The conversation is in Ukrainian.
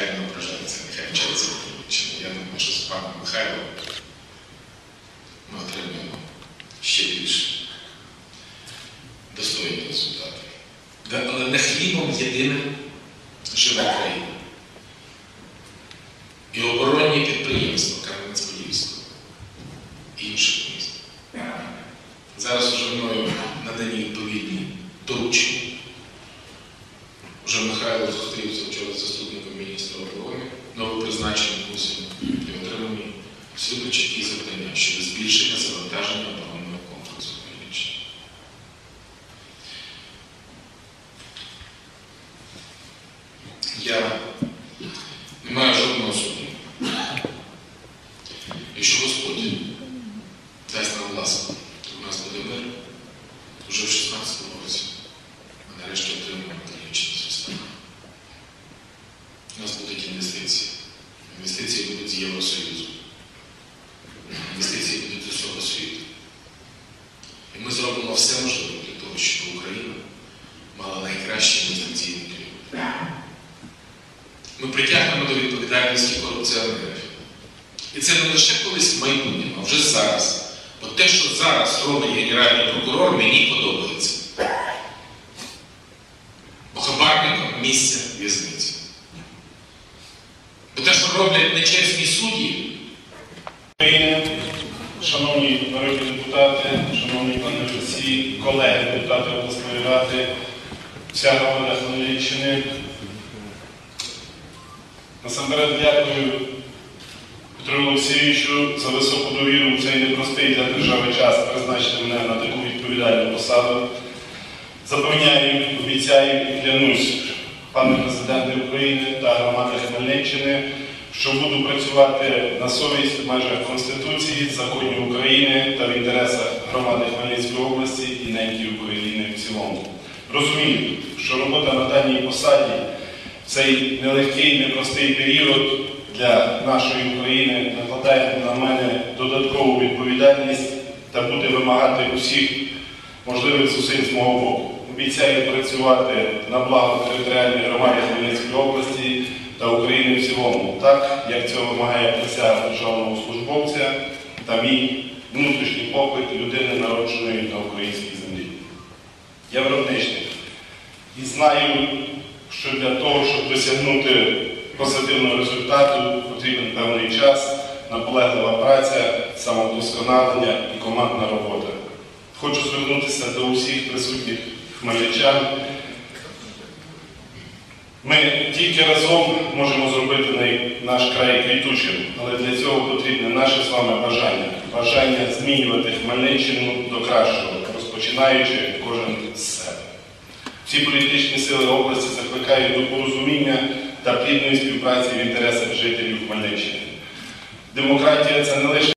не ображається, нехай вчиться. Чи Я думаю, що з паном Михайлом ми отримаємо ще більш достойні результати. Але не хлібом єдиним живе країна. І оборонні підприємства Кам'янець-Подільського і інших міст. Зараз вже мною надані відповідні доручення. Вже Михайло зустрівся вчора збільшення завантаження оборонного комплексу Хмельниччини. Я не маю жодного сумніву. Якщо Господь дасть нам ласку, то в нас буде мир вже в 16-му році. Ми нарешті отримаємо економічну І ми зробимо все можливе для того, щоб Україна мала найкращий інвестиційний клімат. Ми притягнемо до відповідальності корупціонерів. І це не лише колись в майбутньому, а вже зараз. Бо те, що зараз робить Генеральний прокурор, мені подобається. Бо місця в'язниці. Бо те, що роблять нечесні судді, України, шановні народні депутати, шановні пани всі колеги, депутати обласної ради, вся громада Хмельниччини. Насамперед дякую Петру Олексійовичу за високу довіру в цей непростий для держави час призначити мене на таку відповідальну посаду. Запевняю, обіцяю і клянусь, пане президенте України та громади Хмельниччини, що буду працювати на совість в межах Конституції, законів України та в інтересах громади Хмельницької області і неньки України в цілому. Розумію, що робота на даній посаді в цей нелегкий, непростий період для нашої України накладає на мене додаткову відповідальність та буде вимагати усіх можливих зусиль з мого боку. Обіцяю працювати на благо територіальної громади Хмельницької області та України в цілому, так як цього вимагає присяга державного службовця та мій внутрішній поклик людини, народженої на українській землі. Я виробничник і знаю, що для того, щоб досягнути позитивного результату, потрібен певний час, наполеглива праця, самовдосконалення і командна робота. Хочу звернутися до усіх присутніх хмельничан. Ми тільки разом можемо зробити наш край квітучим, але для цього потрібне наше з вами бажання. Бажання змінювати Хмельниччину до кращого, розпочинаючи кожен з себе. Всі політичні сили області закликають до порозуміння та плідної співпраці в інтересах жителів Хмельниччини. Демократія це не лише